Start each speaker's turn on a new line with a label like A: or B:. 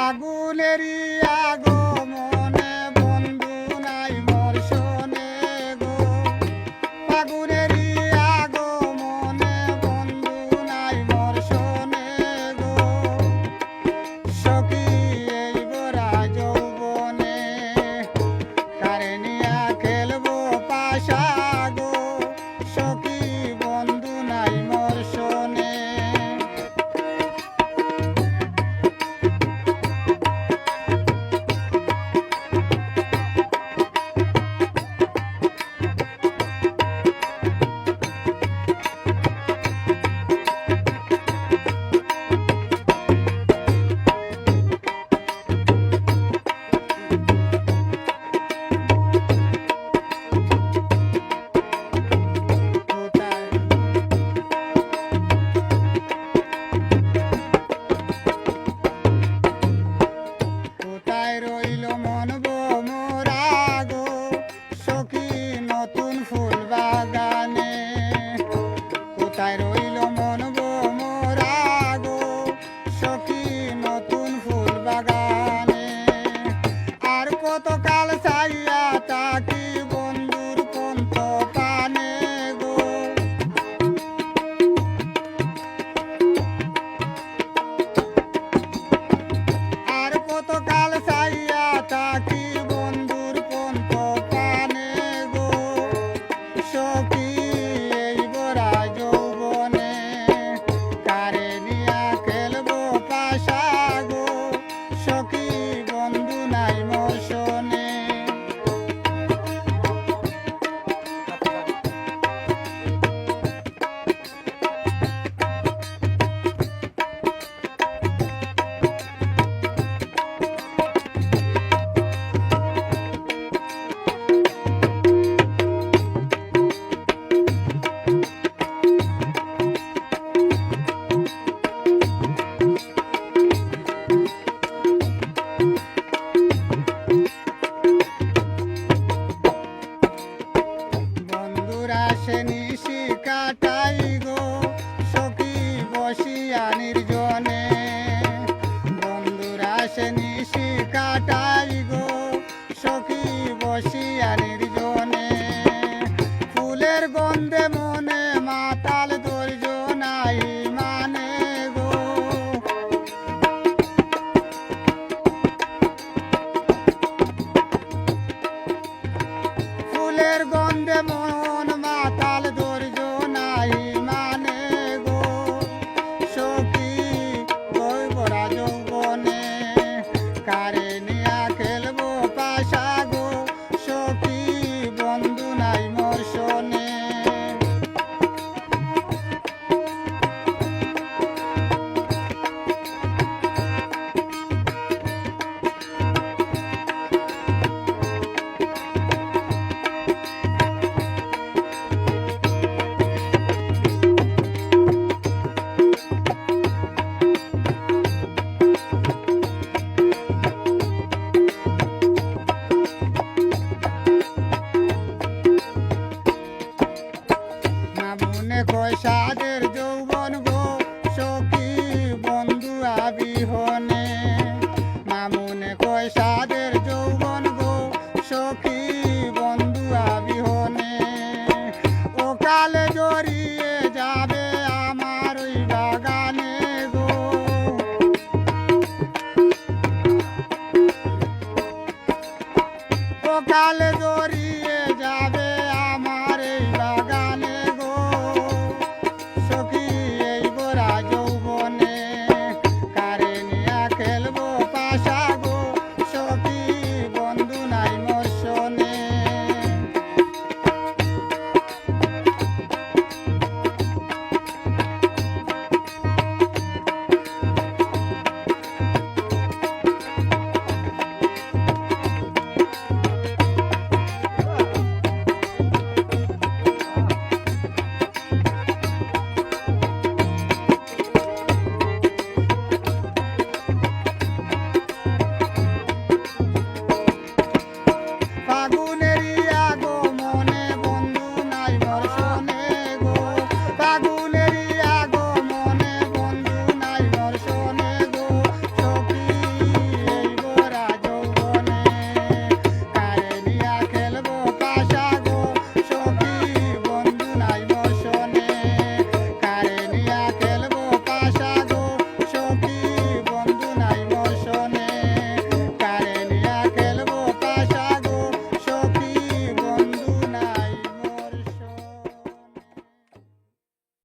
A: আগুলেরিয়া I don't know. নির্জনে। বন্ধুরা সে নিশি কাটাই কাল যাবে আমার ওই বাগানে গো। ও জড়িয়ে